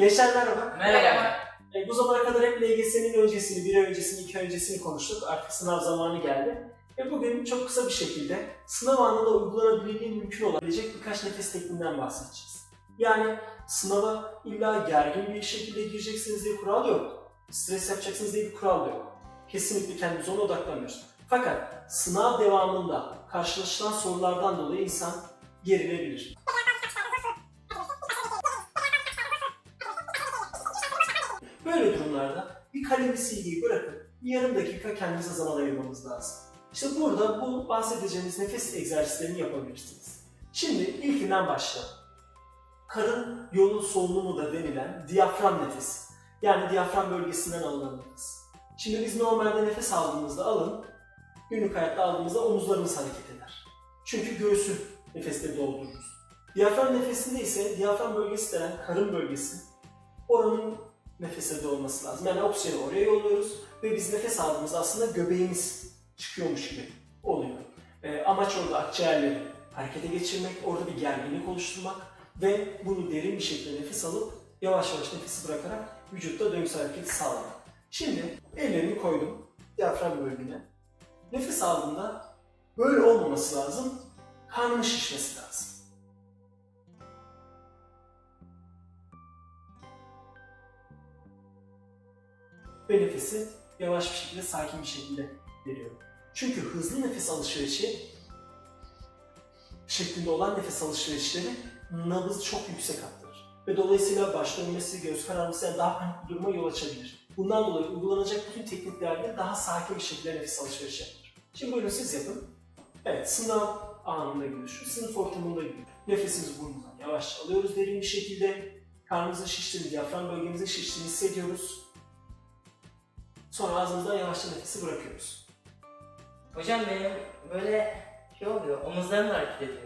Gençler merhaba. Merhaba. E, bu zamana kadar hep LGS'nin öncesini, bir öncesini, iki öncesini konuştuk. Artık sınav zamanı geldi. Ve bugün çok kısa bir şekilde sınav anında uygulanabilirliği mümkün olabilecek birkaç nefes tekniğinden bahsedeceğiz. Yani sınava illa gergin bir şekilde gireceksiniz diye kural yok. Stres yapacaksınız diye bir kural yok. Kesinlikle kendimize ona odaklanıyoruz. Fakat sınav devamında karşılaşılan sorulardan dolayı insan gerilebilir. Böyle durumlarda bir kalemi silgiyi bırakıp bir yarım dakika kendinize zaman ayırmamız lazım. İşte burada bu bahsedeceğimiz nefes egzersizlerini yapabilirsiniz. Şimdi ilkinden başlayalım. Karın yolu solunumu da denilen diyafram nefesi. Yani diyafram bölgesinden alınan nefes. Şimdi biz normalde nefes aldığımızda alın, günlük hayatta aldığımızda omuzlarımız hareket eder. Çünkü göğsü nefesle doldururuz. Diyafram nefesinde ise diyafram bölgesi denen karın bölgesi oranın nefese de olması lazım. Yani oksijeni oraya yolluyoruz ve biz nefes aldığımızda aslında göbeğimiz çıkıyormuş gibi oluyor. Ee, amaç orada akciğerleri harekete geçirmek, orada bir gerginlik oluşturmak ve bunu derin bir şekilde nefes alıp yavaş yavaş nefesi bırakarak vücutta döngüsel hareketi sağlamak. Şimdi ellerimi koydum diyafram bölgene. Nefes aldığımda böyle olmaması lazım. Karnımın şişmesi lazım. Ve nefesi yavaş bir şekilde, sakin bir şekilde veriyorum. Çünkü hızlı nefes alışverişi şeklinde olan nefes alışverişleri nabız çok yüksek arttırır. Ve dolayısıyla baş dönmesi, göz kararması yani daha panik bir duruma yol açabilir. Bundan dolayı uygulanacak bütün tekniklerde daha sakin bir şekilde nefes alışverişi yapılır. Şimdi buyurun siz yapın. Evet, sınav anında gibi düşün, sınıf ortamında gibi. Nefesimizi burnumuzdan yavaş alıyoruz derin bir şekilde. Karnımızın şiştiğini, diyafram bölgemizin şiştiğini hissediyoruz. Sonra ağzımızdan yavaşça nefesi bırakıyoruz. Hocam benim böyle şey oluyor, omuzlarım hareket ediyor.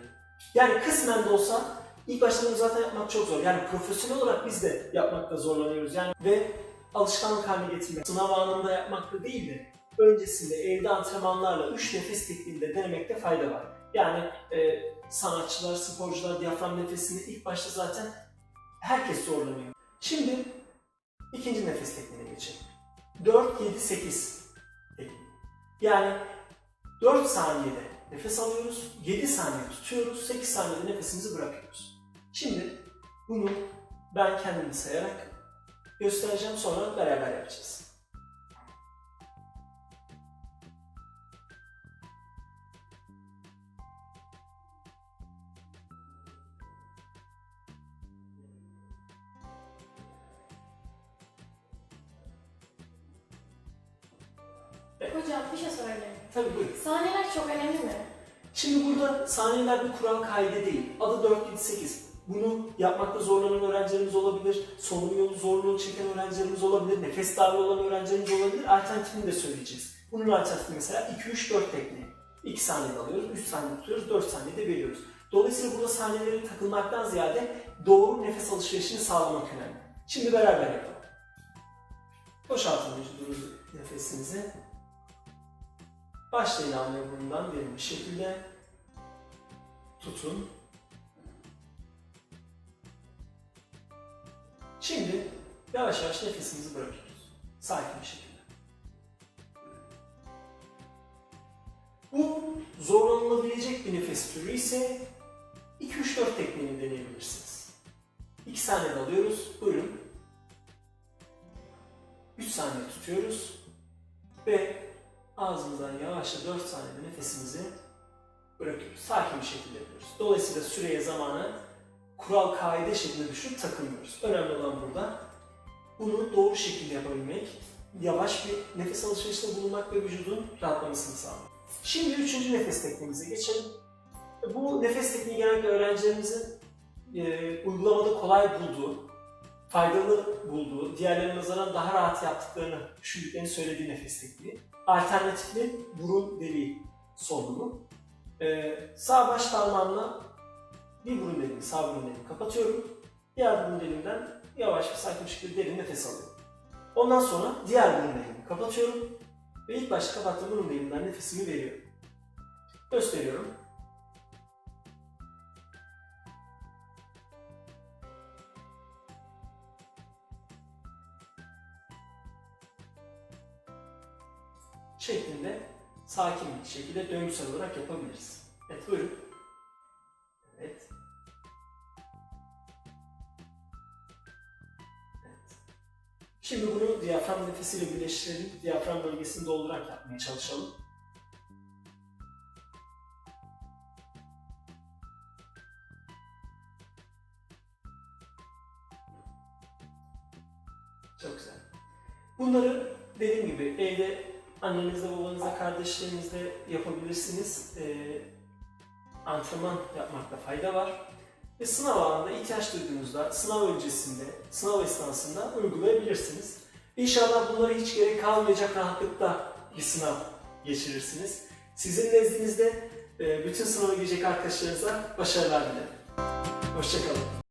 Yani kısmen de olsa ilk başta bunu zaten yapmak çok zor. Yani profesyonel olarak biz de yapmakta zorlanıyoruz. Yani ve alışkanlık haline getirmek, sınav anında yapmakta değil de öncesinde evde antrenmanlarla 3 nefes tekniğinde denemekte fayda var. Yani e, sanatçılar, sporcular diyafram nefesini ilk başta zaten herkes zorlanıyor. Şimdi ikinci nefes tekniğine geçelim. 4, 7, 8 tekniği. Yani 4 saniyede nefes alıyoruz, 7 saniye tutuyoruz, 8 saniyede nefesimizi bırakıyoruz. Şimdi bunu ben kendim sayarak göstereceğim sonra beraber yapacağız. Hocam bir şey sorabilirim. Tabii buyurun. Saniyeler çok önemli mi? Şimdi burada saniyeler bir kural kaydı değil. Adı 4, 7, 8. Bunu yapmakta zorlanan öğrencilerimiz olabilir, solunum yolu zorluğu çeken öğrencilerimiz olabilir, nefes darlığı olan öğrencilerimiz olabilir. Alternatifini de söyleyeceğiz. Bunun alternatifi mesela 2-3-4 tekniği. 2 saniyede alıyoruz, 3 saniyede tutuyoruz, 4 saniyede veriyoruz. Dolayısıyla burada saniyelere takılmaktan ziyade doğru nefes alışverişini sağlamak önemli. Şimdi beraber yapalım. Boşaltın vücudunuzu nefesinizi. Başlayın almaya burundan derin bir şekilde. Tutun. Şimdi yavaş yavaş nefesimizi bırakıyoruz. Sakin bir şekilde. Bu zorlanılabilecek bir nefes türü ise 2-3-4 tekniğini deneyebilirsiniz. 2 saniyede alıyoruz. Buyurun. 3 saniye tutuyoruz. Ve ağzımızdan yavaşça 4 saniyede nefesimizi bırakıyoruz. Sakin bir şekilde yapıyoruz. Dolayısıyla süreye zamanı kural kaide şeklinde düşünüp takılmıyoruz. Önemli olan burada bunu doğru şekilde yapabilmek, yavaş bir nefes alışverişinde bulunmak ve vücudun rahatlamasını sağlamak. Şimdi üçüncü nefes tekniğimize geçelim. Bu nefes tekniği genellikle öğrencilerimizin e, uygulamada kolay bulduğu, faydalı bulduğu, diğerlerine nazaran daha rahat yaptıklarını düşündüklerini söylediği nefes tekniği. Alternatifli burun deliği solunumu. Ee, sağ baş parmağımla bir burun deliğimi, sağ burun deliğimi kapatıyorum. Diğer burun deliğimden yavaş ve sakin bir şekilde derin nefes alıyorum. Ondan sonra diğer burun deliğimi kapatıyorum ve ilk başta kapattığım burun deliğimden nefesimi veriyorum. Gösteriyorum. Şeklinde sakin bir şekilde döngüsel olarak yapabiliriz. Evet buyurun. Evet. Evet. Şimdi bunu diyafram nefesiyle birleştirelim. Diyafram bölgesini doldurarak yapmaya çalışalım. Çok güzel. Bunları dediğim gibi evde annenizle, babanızla, kardeşlerinizle yapabilirsiniz. Ee, antrenman yapmakta fayda var. Ve sınav anında ihtiyaç duyduğunuzda, sınav öncesinde, sınav esnasında uygulayabilirsiniz. İnşallah bunlara hiç gerek kalmayacak rahatlıkta bir sınav geçirirsiniz. Sizin nezdinizde e, bütün sınava girecek arkadaşlarınıza başarılar dilerim. Hoşçakalın.